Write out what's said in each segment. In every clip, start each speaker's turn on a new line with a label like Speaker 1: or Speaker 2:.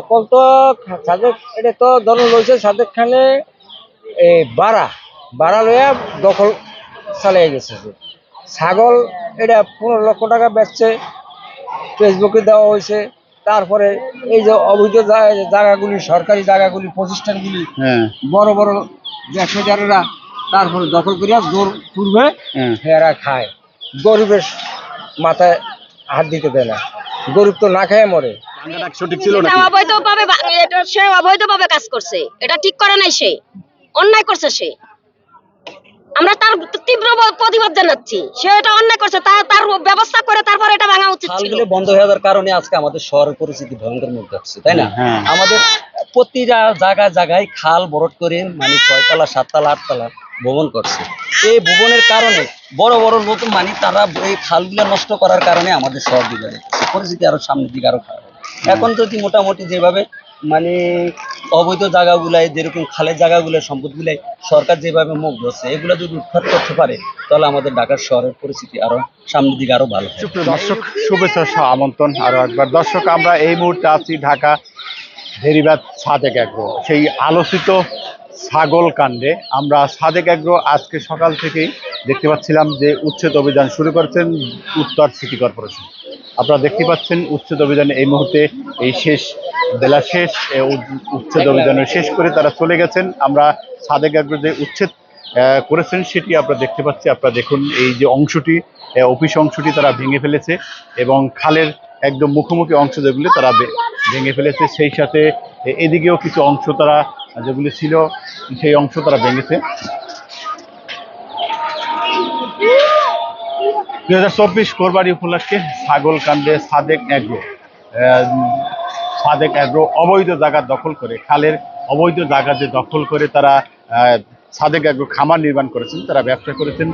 Speaker 1: দখল তো সাদেক এটা তো ধরুন লইছে সাদেক খানে এই বাড়া বাড়া লইয়া দখল চালিয়ে গেছে যে। ছাগল এটা পনেরো লক্ষ টাকা বেচছে ফেসবুকে দেওয়া হয়েছে। তারপরে এই যে অবৈধ জায়গাগুলি সরকারি জায়গাগুলি প্রতিষ্ঠানগুলি
Speaker 2: হ্যাঁ।
Speaker 1: বড় বড় ব্যবসাদারেরা তারপরে দখল করিয়া জোর পূর্বে
Speaker 2: হ্যাঁ।
Speaker 1: এরা খায়। গরিবের মাথায় হাত দিতে দেয় না। গরিব তো না খেয়ে মরে।
Speaker 3: অবৈধভাবে এটা সে অবৈধভাবে কাজ করছে। এটা ঠিক করে নাই সে। অন্যায় করছে সে। আমরা তার তীব্র প্রতিবাদ জানাচ্ছি। সে এটা অন্যায় করছে। তার তার ব্যবস্থা করে তারপর এটা ভাঙা উচিত ছিল।
Speaker 4: খালগুলো বন্ধ হয়ে যাওয়ার কারণে আজকে আমাদের শহরের পরিস্থিতি ভয়ঙ্কর আসছে তাই না?
Speaker 2: হ্যাঁ।
Speaker 4: আমাদের প্রতিটা জায়গায় জায়গায় খাল বরট করে মানে ছয়তলা সাততলা আটতলা ভবন করছে। এই ভবনের কারণে বড় বড় নতুন মানে তারা এই খালগুলো নষ্ট করার কারণে আমাদের শহর দিকে যাচ্ছে পরিস্থিতি আরও সামনের দিকে আরও খারাপ। এখন যদি মোটামুটি যেভাবে মানে অবৈধ জায়গাগুলাই যেরকম খালের জায়গাগুলো সম্পদগুলাই সরকার যেভাবে মুখ ধরছে এগুলো যদি উৎখাত করতে পারে তাহলে আমাদের ঢাকার শহরের পরিস্থিতি আরও সামনের দিকে আরও ভালো
Speaker 2: দর্শক শুভেচ্ছা আমন্ত্রণ আরও একবার। দর্শক আমরা এই মুহূর্তে আছি ঢাকা ভেরিবাদ সাদেক অ্যাগ্রো সেই আলোচিত ছাগল কাণ্ডে। আমরা সাদেক অ্যাগ্রো আজকে সকাল থেকেই দেখতে পাচ্ছিলাম যে উচ্ছেদ অভিযান শুরু করেছেন উত্তর সিটি কর্পোরেশন। আপনারা দেখতে পাচ্ছেন উচ্ছেদ অভিযানে এই মুহূর্তে এই শেষ, বেলা শেষ উচ্ছেদ অভিযানে শেষ করে তারা চলে গেছেন। আমরা সাদেক অ্যাগ্রো যে উচ্ছেদ করেছেন সেটি আপনারা দেখতে পাচ্ছি। আপনারা দেখুন এই যে অংশটি অফিস অংশটি তারা ভেঙে ফেলেছে এবং খালের একদম মুখোমুখি অংশ যেগুলি তারা ভেঙে ফেলেছে। সেই সাথে এদিকেও কিছু অংশ তারা যেগুলি ছিল, সেই অংশ তারা ভেঙেছে। দুই হাজার চব্বিশ কোরবানি উপলক্ষে ছাগল কাণ্ডে সাদেক অ্যাগ্রো সাদেক অ্যাগ্রো অবৈধ জায়গা দখল করে, খালের অবৈধ জায়গা যে দখল করে তারা সাদেক অ্যাগ্রো খামার নির্মাণ করেছেন, তারা ব্যবসা করেছেন।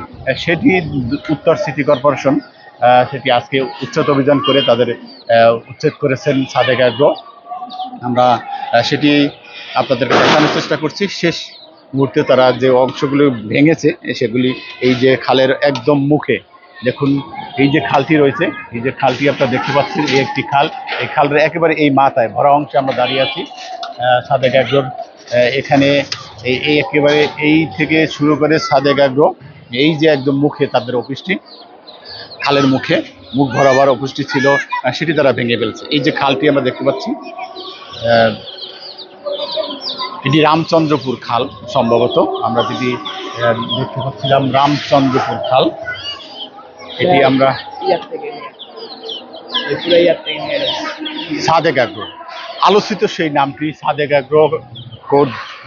Speaker 2: সেটি উত্তর সিটি কর্পোরেশন সেটি আজকে উচ্ছেদ অভিযান করে তাদের উচ্ছেদ করেছেন সাদেক অ্যাগ্রো। আমরা সেটি আপনাদেরকে দেখানোর চেষ্টা করছি। শেষ মুহূর্তে তারা যে অংশগুলো ভেঙেছে সেগুলি এই যে খালের একদম মুখে দেখুন এই যে খালটি রয়েছে এই যে খালটি আপনারা দেখতে পাচ্ছেন এই একটি খাল। এই খালের একেবারে এই মাথায় ভরা অংশে আমরা দাঁড়িয়ে আছি। সাদেক আহ, এখানে এই একেবারে এই থেকে শুরু করে সাদেক আগ্রো এই যে একদম মুখে তাদের অফিসটি খালের মুখে মুখ ভরাবার অফিসটি ছিল সেটি তারা ভেঙে ফেলছে। এই যে খালটি আমরা দেখতে পাচ্ছি এটি রামচন্দ্রপুর খাল সম্ভবত। আমরা যদি দেখতে পাচ্ছিলাম রামচন্দ্রপুর খাল। এটি আমরা সাদেক আগ্রো। আলোচিত সেই নামটি সাদেক আগ্রো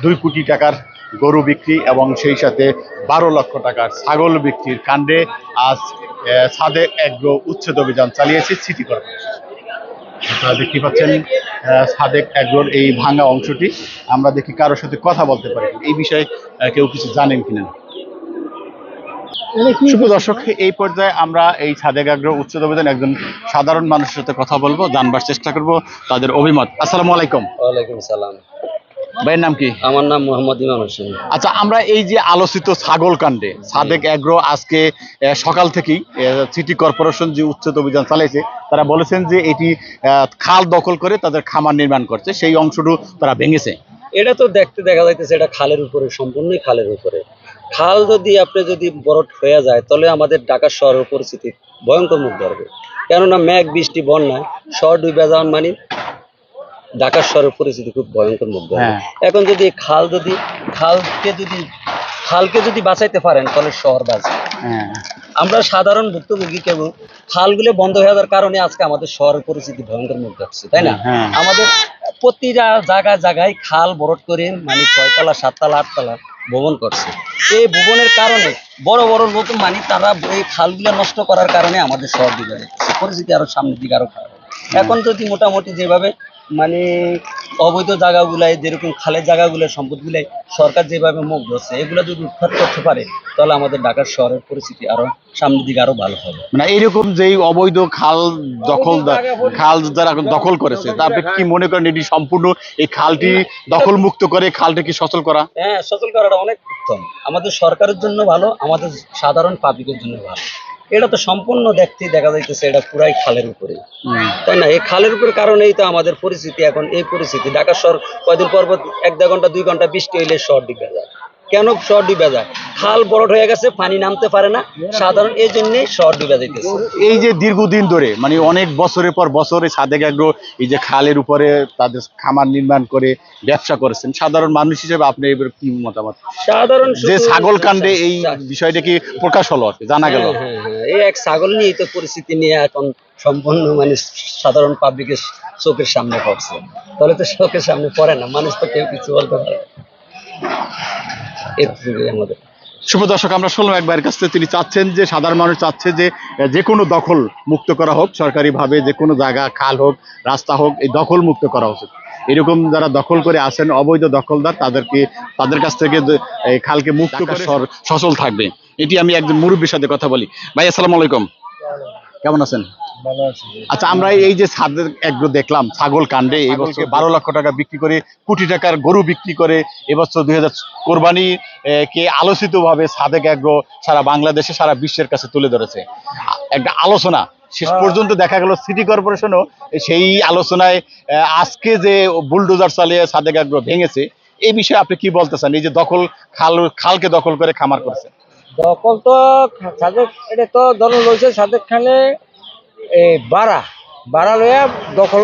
Speaker 2: দুই কোটি টাকার গরু বিক্রি এবং সেই সাথে বারো লক্ষ টাকার ছাগল বিক্রির কাণ্ডে আজ আহ, সাদেক আগ্রো উচ্ছেদ অভিযান চালিয়েছে সিটি কর্পোরেশন। আপনারা দেখতে পাচ্ছেন সাদেক অ্যাগ্রোর এই ভাঙা অংশটি। আমরা দেখি কারোর সাথে কথা বলতে পারি এই বিষয়ে কেউ কিছু জানেন কিনা? শুভ দর্শক, এই পর্যায়ে আমরা এই সাদেক আগ্রহ উচ্চ অভিযান একজন সাধারণ মানুষের সাথে কথা বলব, জানবার চেষ্টা করব তাদের অভিমত। আসসালামু আলাইকুম।
Speaker 4: ওয়ালাইকুম সালাম।
Speaker 2: ভাইয়ের নাম কি?
Speaker 4: আমার নাম মোহাম্মদ ইমাম হোসেন।
Speaker 2: আচ্ছা আমরা এই যে আলোচিত ছাগল কাণ্ডে সাদেক অ্যাগ্রো আজকে সকাল থেকেই সিটি কর্পোরেশন যে উচ্ছেদ অভিযান চালাইছে তারা বলেছেন যে এটি খাল দখল করে তাদের খামার নির্মাণ করছে সেই অংশটু তারা ভেঙেছে।
Speaker 4: এটা তো দেখতে দেখা যাইতেছে এটা খালের উপরে সম্পূর্ণই খালের উপরে। খাল যদি আপনি যদি বরট হয়ে যায় তাহলে আমাদের ঢাকা শহরের পরিস্থিতি ভয়ঙ্কর মুখ ধরবে। কেননা মেঘ বৃষ্টি বন্যায় শহর ডুবে যাওয়ার মানে। ঢাকার শহরের পরিস্থিতি খুব ভয়ঙ্কর মুখ
Speaker 2: হ্যাঁ।
Speaker 4: এখন যদি খাল যদি খালকে যদি খালকে যদি বাঁচাইতে পারেন তাহলে শহর বাঁচবে
Speaker 2: হ্যাঁ।
Speaker 4: আমরা সাধারণ ভুক্তভোগী কেবল খালগুলো বন্ধ হয়ে যাওয়ার কারণে আজকে আমাদের শহরের পরিস্থিতি ভয়ঙ্কর মুখ যাচ্ছে তাই না?
Speaker 2: হ্যাঁ।
Speaker 4: আমাদের প্রতিটা জায়গায় জায়গায় খাল বরট করে মানে ছয়তলা সাততলা আটতলা ভবন করছে। এই ভবনের কারণে বড় বড় নতুন মানে তারা এই খালগুলো নষ্ট করার কারণে আমাদের শহর দিকে পরিস্থিতি আরও সামনের দিকে আরও খারাপ এখন যদি মোটামুটি যেভাবে মানে অবৈধ জায়গাগুলাই যেরকম খালের জায়গাগুলো সম্পদগুলাই সরকার যেভাবে মুখ ধরছে এগুলো যদি উৎখাত করতে পারে তাহলে আমাদের ঢাকার শহরের পরিস্থিতি আরও সামনের দিকে আরও ভালো হবে।
Speaker 2: মানে এইরকম যেই অবৈধ খাল দখল খাল যারা এখন দখল করেছে তা আপনি কি মনে করেন এটি সম্পূর্ণ এই খালটি দখল মুক্ত করে খালটি কি সচল করা?
Speaker 4: হ্যাঁ সচল করাটা অনেক উত্তম। আমাদের সরকারের জন্য ভালো আমাদের সাধারণ পাবলিকের জন্য ভালো। এটা তো সম্পূর্ণ দেখতে দেখা যাইতেছে এটা পুরাই খালের উপরে। তাই না? এই খালের উপরে কারণেই তো আমাদের পরিস্থিতি এখন এই পরিস্থিতি। ঢাকা শহর কয়দিন পর এক দেড় ঘণ্টা দুই ঘণ্টা বৃষ্টি হইলে শহর ডুবে যায়। কেন শহর ডুবে যায়? খাল বড় হয়ে গেছে পানি নামতে পারে না। সাধারণ এই জন্যই শহর ডুবে যাইতেছে।
Speaker 2: এই যে দীর্ঘদিন ধরে মানে অনেক বছরের পর বছরে সাদেক আগ্রো এই যে খালের উপরে তাদের খামার নির্মাণ করে ব্যবসা করেছেন সাধারণ মানুষ হিসেবে আপনি এবার কি মতামত?
Speaker 4: সাধারণ
Speaker 2: যে ছাগল কাণ্ডে এই বিষয়টা কি প্রকাশ হলো জানা গেল?
Speaker 4: হ্যাঁ, হ্যাঁ, হ্যাঁ। এই এক ছাগল নিয়েই তো পরিস্থিতি নিয়ে এখন সম্পূর্ণ মানে সাধারণ পাবলিকের চোখের সামনে পড়ছে। তাহলে তো চোখের সামনে পড়ে না, মানুষ তো কেউ কিছু বলতে পারে। এটুকুই আমাদের।
Speaker 2: শুভ দর্শক, আমরা শুনলাম একবার কাছ থেকে, তিনি চাচ্ছেন যে, সাধারণ মানুষ চাচ্ছে যে যে কোনো দখল মুক্ত করা হোক, সরকারিভাবে যে কোনো জায়গা, খাল হোক, রাস্তা হোক, এই দখল মুক্ত করা উচিত। এরকম যারা দখল করে আসেন অবৈধ দখলদার তাদেরকে তাদের কাছ থেকে খালকে মুক্ত করে সচল থাকবে। এটি আমি একজন মুরব্বীর সাথে কথা বলি। ভাই আসসালামু আলাইকুম। কেমন আছেন? আচ্ছা আমরা এই যে ছাদের এগ্রো দেখলাম ছাগল কাণ্ডে এই বছর বারো লক্ষ টাকা বিক্রি করে কোটি টাকার গরু বিক্রি করে এবছর দুই হাজার কোরবানি কে আলোচিত ভাবে সাদেক এগ্রো সারা বাংলাদেশে সারা বিশ্বের কাছে তুলে ধরেছে। একটা আলোচনা শেষ পর্যন্ত দেখা গেল সিটি কর্পোরেশনও সেই আলোচনায় আজকে যে বুলডোজার চালিয়ে সাদেক এগ্রো ভেঙেছে এই বিষয়ে আপনি কি বলতে চান? এই যে দখল খাল খালকে দখল করে খামার করেছে।
Speaker 1: দখল তো সাদেক এটা তো ধরুন লইছে সাদেক খানে এই বাড়া বাড়া লইয়া দখল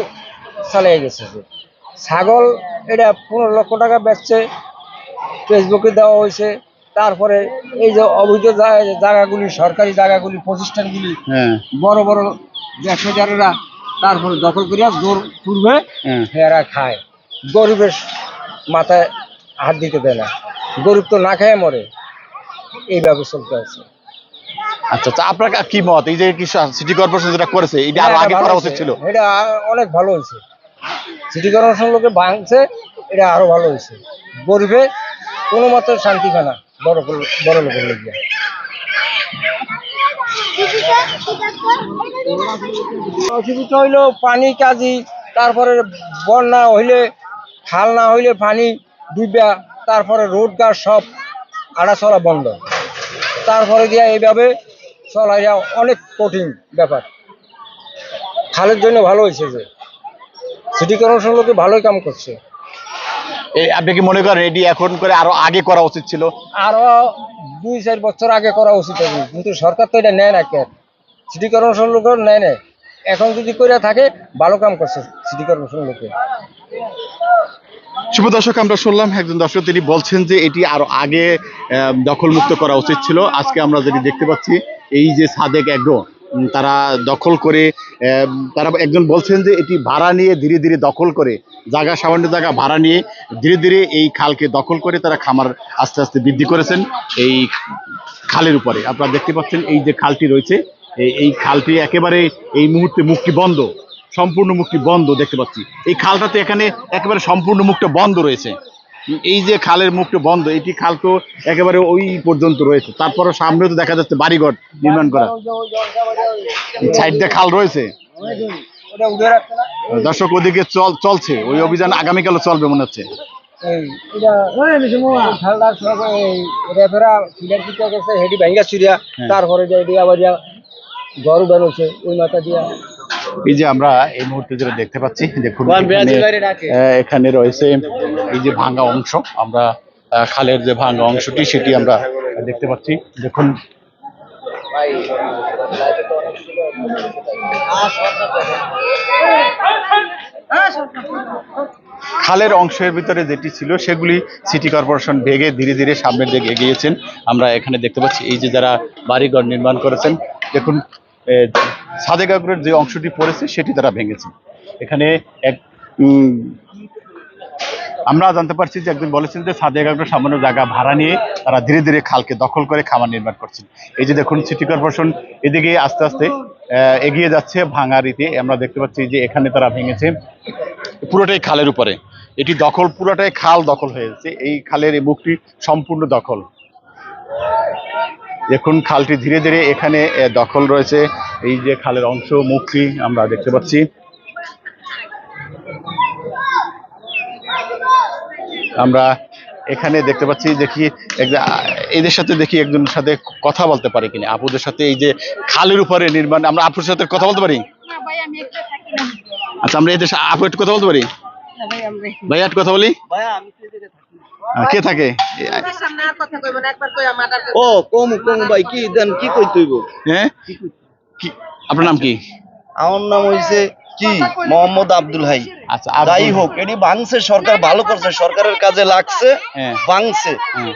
Speaker 1: চালিয়ে গেছে ছাগল এটা পনেরো লক্ষ টাকা বেচছে ফেসবুকে দেওয়া হয়েছে। তারপরে এই যে অবৈধ জায়গাগুলি সরকারি জায়গাগুলি প্রতিষ্ঠানগুলি
Speaker 2: হ্যাঁ।
Speaker 1: বড় বড় ব্যবসাদারেরা তারপরে দখল করিয়া জোর পূর্বে
Speaker 2: হ্যাঁ।
Speaker 1: এরা খায়। গরিবের মাথায় হাত দিতে দেয় না। গরিব তো না খেয়ে মরে। এইভাবে চলতে আছে।
Speaker 2: আচ্ছা আচ্ছা আপনার কি মত? এই যে সিটি কর্পোরেশন যেটা করেছে এটা
Speaker 1: আরও
Speaker 2: আগে করা উচিত ছিল?
Speaker 1: এটা অনেক ভালো হয়েছে। সিটি কর্পোরেশন লোকে ভাঙছে এটা আরও ভালো হয়েছে। গরিবে কোনো মতে শান্তি পায় না। বড় করে- বড় লোকের লোক অসুবিধা হইল পানি, কাজি। তারপরে বন্যা হইলে খাল না হইলে পানি ডুবা তারপরে রোড গাছ সব আড়াচলা বন্ধ। তারপরে দিয়া এইভাবে চলা যাওয়া অনেক কঠিন ব্যাপার। খালের জন্য ভালো হয়েছে যে। সিটি কর্পোরেশন লোকে ভালোই কাম করছে।
Speaker 2: আপনি কি মনে করেন এটি এখন করে আরও আগে করা উচিত ছিল?
Speaker 1: আরও দুই চার বছর আগে করা উচিত হবে। কিন্তু সরকার তো এটা নেয় না কেন? সিটি কর্পোরেশন লোক নেয় না। এখন যদি করে থাকে ভালো কাম করছে সিটি কর্পোরেশন লোকে।
Speaker 2: শুভ দর্শক আমরা শুনলাম একজন দর্শক তিনি বলছেন যে এটি আরও আগে দখলমুক্ত করা উচিত ছিল। আজকে আমরা যেটি দেখতে পাচ্ছি এই যে সাদেক এগ্রো উম, তারা দখল করে তারা একজন বলছেন যে এটি ভাড়া নিয়ে ধীরে ধীরে দখল করে। জায়গা, সামান্য জায়গা ভাড়া নিয়ে ধীরে ধীরে এই খালকে দখল করে তারা খামার আস্তে আস্তে বৃদ্ধি করেছেন এই খালের উপরে। আপনারা দেখতে পাচ্ছেন এই যে খালটি রয়েছে এই- খালটি একেবারে এই মুহূর্তে মুক্তি বন্ধ, সম্পূর্ণ মুক্তি বন্ধ দেখতে পাচ্ছি। এই খালটাতে এখানে একেবারে সম্পূর্ণ মুখটা বন্ধ রয়েছে। এই যে খালের মুখটা বন্ধ এটি খাল তো একেবারে ওই পর্যন্ত রয়েছে তারপরে সামনে তো দেখা যাচ্ছে বাড়িঘর নির্মাণ করা সাইড দিয়ে খাল রয়েছে দর্শক ওদিকে চল চলছে ওই অভিযান আগামীকালও চলবে মনে হচ্ছে হ্যাঁ।
Speaker 1: তারপরে ঘর বেরোছে ওই মাথা দিয়া
Speaker 2: এই যে আমরা এই মুহূর্তে যেটা দেখতে পাচ্ছি দেখুন এখানে, আহ, এখানে রয়েছে এই যে ভাঙ্গা অংশ। আমরা খালের যে ভাঙ্গা অংশটি সেটি আমরা দেখতে পাচ্ছি। দেখুন খালের অংশের ভিতরে যেটি ছিল সেগুলি সিটি কর্পোরেশন ভেঙে ধীরে ধীরে সামনের দিকে এগিয়েছেন। আমরা এখানে দেখতে পাচ্ছি এই যে যারা বাড়িঘর নির্মাণ করেছেন দেখুন সাদেক আগ্রের যে অংশটি পড়েছে, সেটি তারা ভেঙেছে। এখানে এক আমরা জানতে পারছি যে একজন বলেছেন যে আগ্রহ সামান্য জায়গা ভাড়া নিয়ে তারা ধীরে ধীরে খালকে দখল করে খামার নির্মাণ করছেন। এই যে দেখুন, সিটি কর্পোরেশন এদিকে আস্তে আস্তে এগিয়ে যাচ্ছে ভাঙারিতে। আমরা দেখতে পাচ্ছি যে এখানে তারা ভেঙেছে পুরোটাই খালের উপরে। এটি দখল, পুরোটাই খাল দখল হয়ে যাচ্ছে এই খালের এই মুখটি সম্পূর্ণ দখল। দেখুন খালটি ধীরে ধীরে এখানে দখল রয়েছে। এই যে খালের অংশ মুখটি আমরা দেখতে পাচ্ছি। আমরা এখানে দেখতে পাচ্ছি দেখি এদের সাথে দেখি একজনের সাথে কথা বলতে পারি কিনা। আপুদের সাথে এই যে খালের উপরে নির্মাণ আমরা আপুর সাথে কথা বলতে পারি? আচ্ছা আমরা এদের আপু একটু কথা বলতে পারি? ভাইয়া একটু কথা বলি। কে থাকে?
Speaker 5: ও কম কম ভাই কি দেন কি কই তুইব
Speaker 2: হ্যাঁ কি আপনার নাম কি?
Speaker 5: আমার নাম হইছে কি? মোহাম্মদ আব্দুল হাই।
Speaker 2: আচ্ছা
Speaker 5: যাই হোক এটি ভাঙছে সরকার ভালো করছে সরকারের কাজে লাগছে
Speaker 2: হ্যাঁ।
Speaker 5: ভাঙছে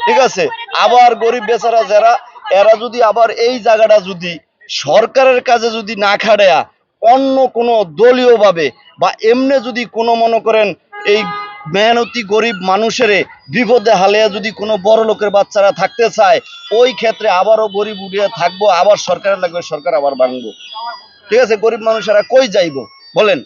Speaker 5: ঠিক আছে? আবার গরিব বেচারা যারা এরা যদি আবার এই জায়গাটা যদি সরকারের কাজে যদি না খাড়েয়া অন্য কোনো দলীয় ভাবে বা এমনি যদি কোনো মনে করেন এই মেহনতি গরিব মানুষের বিপদে হালিয়া যদি কোনো বড় লোকের বাচ্চারা থাকতে চায় ওই ক্ষেত্রে আবারও গরিব উঠিয়ে থাকব আবার সরকারের লাগবে সরকার আবার ভাঙবো। ঠিক আছে গরিব মানুষেরা কই যাইবো? বলেন।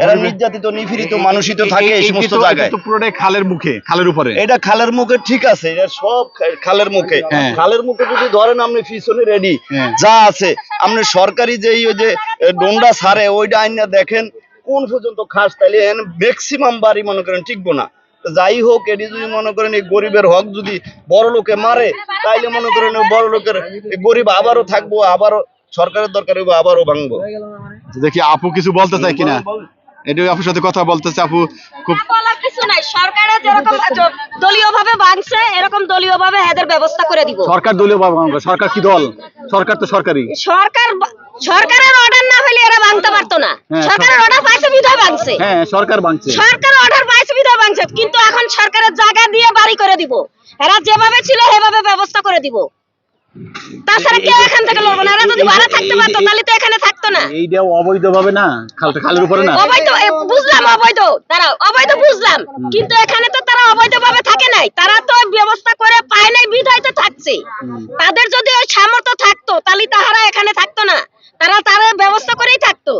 Speaker 5: এরা নির্যাতিত নিপীড়িত মানুষই তো থাকে
Speaker 2: এই-
Speaker 5: এই
Speaker 2: এই
Speaker 5: সমস্ত
Speaker 2: এটা
Speaker 5: জায়গায়।
Speaker 2: পুরোটাই খালের মুখে খালের উপরে।
Speaker 5: এটা খালের মুখে ঠিক আছে এটা সব খালের মুখে।
Speaker 2: হ্যাঁ।
Speaker 5: খালের মুখে যদি ধরেন আপনি পিছনে রেডি
Speaker 2: হ্যাঁ।
Speaker 5: যা আছে আপনি সরকারি যে ওই যে ডোন্ডা সারে ওইটা আইনা দেখেন কোন পর্যন্ত খাস তাইলে ম্যাক্সিমাম বাড়ি মনে করেন টিকবো না। যাই হোক এটি যদি মনে করেন এই গরিবের হক যদি বড় লোকে মারে তাইলে মনে করেন ওই বড় লোকের গরিব আবারও থাকব আবারও সরকারের দরকার হইব আবারও ভাঙবো।
Speaker 2: দেখি আপু কিছু বলতে চাই কিনা? এটা আপুর সাথে কথা বলতেছে আপু খুব
Speaker 3: বলার কিছু নাই। সরকারের যেরকম দলীয় ভাবে ভাঙছে এরকম দলীয় ভাবে এদের ব্যবস্থা করে দিব।
Speaker 2: সরকার দলীয় ভাবে ভাঙবে। সরকার কি দল? সরকার তো সরকারি
Speaker 3: সরকার সরকারের অর্ডার না হলে এরা ভাঙতে পারতো না।
Speaker 2: হ্যাঁ,
Speaker 3: সরকারের অর্ডার পাইছে বিধায় ভাঙছে
Speaker 2: হ্যাঁ সরকার ভাঙছে
Speaker 3: সরকার অর্ডার পাইছে বিধায় ভাঙছে কিন্তু এখন সরকারের জায়গা দিয়ে বাড়ি করে দিব। এরা যেভাবে ছিল সেভাবে ব্যবস্থা করে দিব। তাছাড়া কেউ এখান থেকে লড়বো না। এরা যদি ভাড়া থাকতে পারতো তাহলে তো এখানে থাকতো না।
Speaker 2: এইটাও অবৈধ না খালটা খালের উপরে না।
Speaker 3: অবৈধ এ, বুঝলাম অবৈধ। তারা অবৈধ বুঝলাম। কিন্তু এখানে তো তারা অবৈধ থাকে নাই। তারা তো ব্যবস্থা করে পায় নাই বিধায় তো থাকছে তাদের যদি ওই সামর্থ্য থাকতো তাহলে তাহারা এখানে থাকতো না। তারা তারা ব্যবস্থা করেই থাকতো।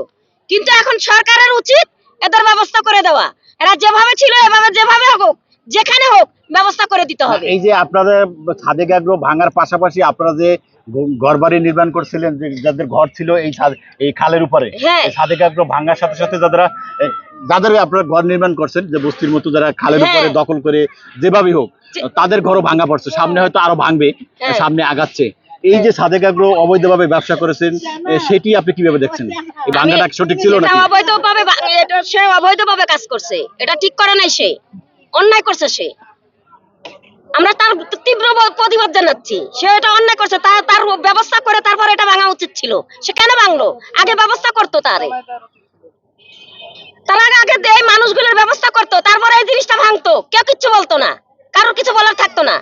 Speaker 3: কিন্তু এখন সরকারের উচিত এদের ব্যবস্থা করে দেওয়া। এরা যেভাবে ছিল এভাবে যেভাবে হোক যেখানে হোক ব্যবস্থা করে দিতে হবে।
Speaker 2: এই যে আপনাদের ছাদে আগ্রহ ভাঙার পাশাপাশি আপনারা যে ঘর বাড়ি নির্মাণ করছিলেন যে যাদের ঘর ছিল এই এই খালের উপরে
Speaker 3: হ্যাঁ।
Speaker 2: এই ছাদে আগ্রহ ভাঙার সাথে সাথে যারা যাদের আপনারা ঘর নির্মাণ করছেন যে বস্তির মতো যারা খালের
Speaker 3: হ্যাঁ।
Speaker 2: উপরে দখল করে যেভাবেই হোক তাদের ঘরও ভাঙা পড়ছে। সামনে হয়তো আরও ভাঙবে
Speaker 3: হ্যাঁ।
Speaker 2: সামনে আগাচ্ছে। এই যে সাদেক আগ্রহ অবৈধভাবে ব্যবসা করেছেন সেটি আপনি কীভাবে দেখছেন? এই ভাঙাটা সঠিক ছিল
Speaker 3: না
Speaker 2: নাকি?
Speaker 3: অবৈধ ভাবে এটা সে অবৈধ ভাবে কাজ করছে। এটা ঠিক করে নাই সে। অন্যায় করছে সে। আমরা তার তীব্র প্রতিবাদ জানাচ্ছি। সে এটা অন্যায় করছে তার তার ব্যবস্থা করে তারপর এটা ভাঙা উচিত ছিল। সে কেন ভাঙলো? আগে ব্যবস্থা করতো তারে। তার আগে আগে এই মানুষগুলোর ব্যবস্থা করতো, তারপরে এই জিনিসটা ভাঙতো। কেউ কিচ্ছু বলতো না। কারোর কিছু বলার থাকতো না।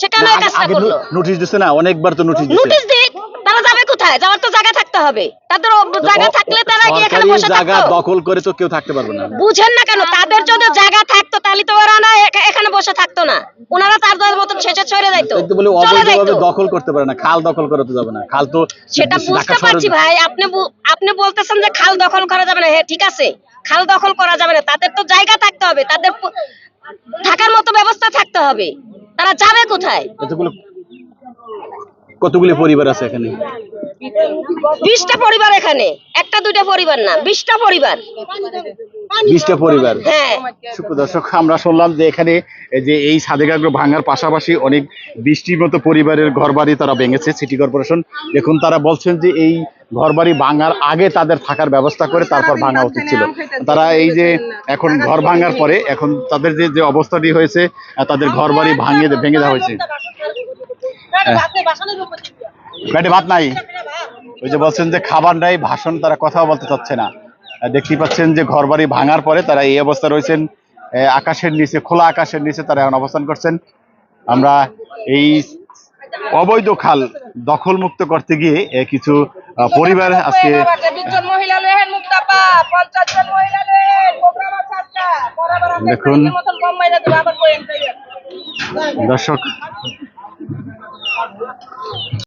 Speaker 3: সে কেন এই কাজটা করল।
Speaker 2: নোটিশ দিচ্ছে না অনেকবার তো নোটিশ দিচ্ছে
Speaker 3: নোটিশ দিক তারা যাবে কোথায়? যাওয়ার তো জায়গা থাকতে হবে। তাদের জায়গা থাকলে তারা কি এখানে বসে
Speaker 2: জায়গা দখল করে তো কেউ থাকতে পারবে না।
Speaker 3: বুঝেন না কেন তাদের যদি জায়গা থাকতো তাহলে তো ওরা না এখানে বসে থাকতো না। ওনারা তার মতন শেষে ছড়ে যাইতো।
Speaker 2: এই তো বলে অবৈধভাবে দখল করতে পারে না খাল দখল করা তো যাবে না। খাল তো
Speaker 3: সেটা বুঝতে পারছি ভাই আপনি আপনি বলতেছেন যে খাল দখল করা যাবে না। হ্যাঁ ঠিক আছে খাল দখল করা যাবে না। তাদের তো জায়গা থাকতে হবে তাদের থাকার মতো ব্যবস্থা থাকতে হবে। তারা যাবে কোথায়?
Speaker 2: কতগুলো কতগুলি পরিবার আছে এখানে?
Speaker 3: বিশটা পরিবার এখানে। একটা দুইটা পরিবার না বিশটা পরিবার।
Speaker 2: বিশটা পরিবার।
Speaker 3: হ্যাঁ।
Speaker 2: সুপ্রিয় দর্শক আমরা শুনলাম যে এখানে এই যে এই সাদেকাগ্র ভাঙার পাশাপাশি অনেক বৃষ্টির মতো পরিবারের ঘরবাড়ি তারা ভেঙেছে সিটি কর্পোরেশন। দেখুন তারা বলছেন যে এই ঘরবাড়ি ভাঙার আগে তাদের থাকার ব্যবস্থা করে তারপর ভাঙা উচিত ছিল। তারা এই যে এখন ঘর ভাঙার পরে এখন তাদের যে যে অবস্থাটি হয়েছে তাদের ঘরবাড়ি ভাঙিয়ে ভেঙে দেওয়া হয়েছে। পেটে ভাত নাই। ওই যে বলছেন যে খাবার নাই ভাষণ তারা কথাও বলতে চাচ্ছে না। আহ, দেখতেই পাচ্ছেন যে ঘরবাড়ি ভাঙার পরে তারা এই অবস্থা রয়েছেন। আকাশের নিচে খোলা আকাশের নিচে তারা এখন অবস্থান করছেন। আমরা এই অবৈধ খাল দখল মুক্ত করতে গিয়ে কিছু পরিবার আজকে দেখুন। দর্শক